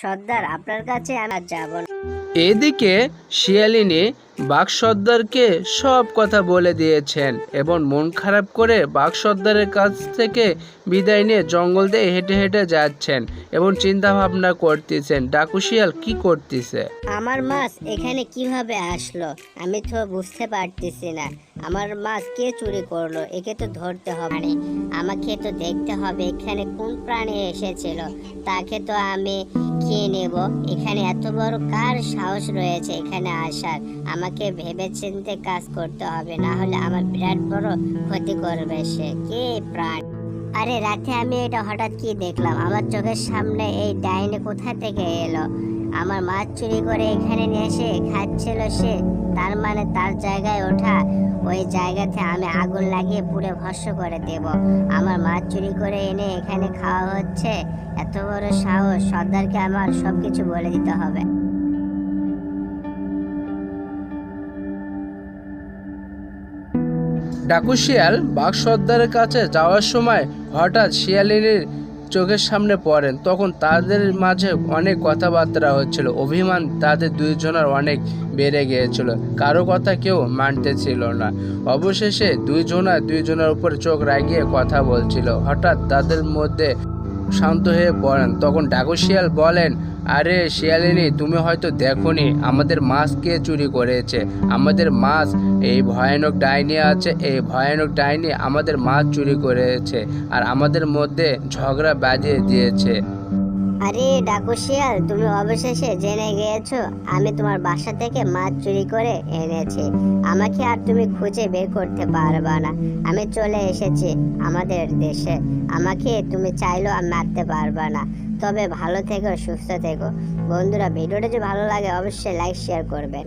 সর্দার আপনার কাছে আমি আর যাব এদিকে শিয়ালিনী বাঘ সর্দারকে সব কথা বলে দিয়েছেন এবং মন খারাপ করে বাঘ সর্দারের কাছ থেকে বিদায় নিয়ে জঙ্গল দিয়ে হেঁটে হেঁটে যাচ্ছেন এবং চিন্তা ভাবনা করতেছেন ডাকু শিয়াল কি করতেছে? আমার মাছ এখানে কীভাবে আসলো? আমি তো বুঝতে পারতেছি না। আমার মাছ কে চুরি করল? একে তো ধরতে হবে। আমাকে তো দেখতে হবে এখানে কোন প্রাণী এসেছিল। তাকে তো আমি খেয়ে নেব। এখানে এত বড় কার সাহস রয়েছে এখানে আসার? আমাকে ভেবে চিন্তে কাজ করতে হবে না হলে আমার বিরাট বড় ক্ষতি করবে সে। কে প্রাণ? আরে রাতে আমি এটা হঠাৎ কি দেখলাম? আমার চোখের সামনে এই ডাইনে কোথা থেকে এলো? আমার মাছ চুরি করে এখানে নিয়ে এসে খাচ্ছিল সে, তার মানে তার জায়গায় ওঠা। ওই জায়গাতে আমি আগুন লাগিয়ে পুরো ভস্য করে দেব। আমার মাছ চুরি করে এনে এখানে খাওয়া হচ্ছে? এত বড় সাহস! সর্দারকে আমার সবকিছু বলে দিতে হবে। ডাকু শিয়াল বাঘ সর্দারের কাছে যাওয়ার সময় হঠাৎ শিয়ালিনীর চোখের সামনে পড়েন। তখন তাদের মাঝে অনেক কথাবার্তা হচ্ছিল। অভিমান তাদের দুইজনের অনেক বেড়ে গিয়েছিল। কারও কথা কেউ মানতে ছিল না। অবশেষে দুইজনা দুইজনের উপর চোখ রাগিয়ে কথা বলছিল। হঠাৎ তাদের মধ্যে শান্ত হয়ে পড়েন তখন ডাকু শিয়াল বলেন, আরে শিয়ালিনী, তুমি হয়তো দেখোনি, আমাদের মাছ কে চুরি করেছে? আমাদের মাছ, এই ভয়ানক ডাইনি আছে, এই ভয়ানক ডাইনি আমাদের মাছ চুরি করেছে, আর আমাদের মধ্যে ঝগড়া বাজিয়ে দিয়েছে। আরে ডাকু শিয়াল, তুমি অবশেষে জেনে গিয়েছো, আমি তোমার বাসা থেকে মাছ চুরি করে এনেছি। আমাকে আর তুমি খুঁজে বের করতে পারবা না। আমি চলে এসেছি আমাদের দেশে। আমাকে তুমি চাইলেও আর মারতে পারবা না। তবে ভালো থেকো, সুস্থ থেকো। বন্ধুরা, ভিডিওটা যদি ভালো লাগে, অবশ্যই লাইক শেয়ার করবেন।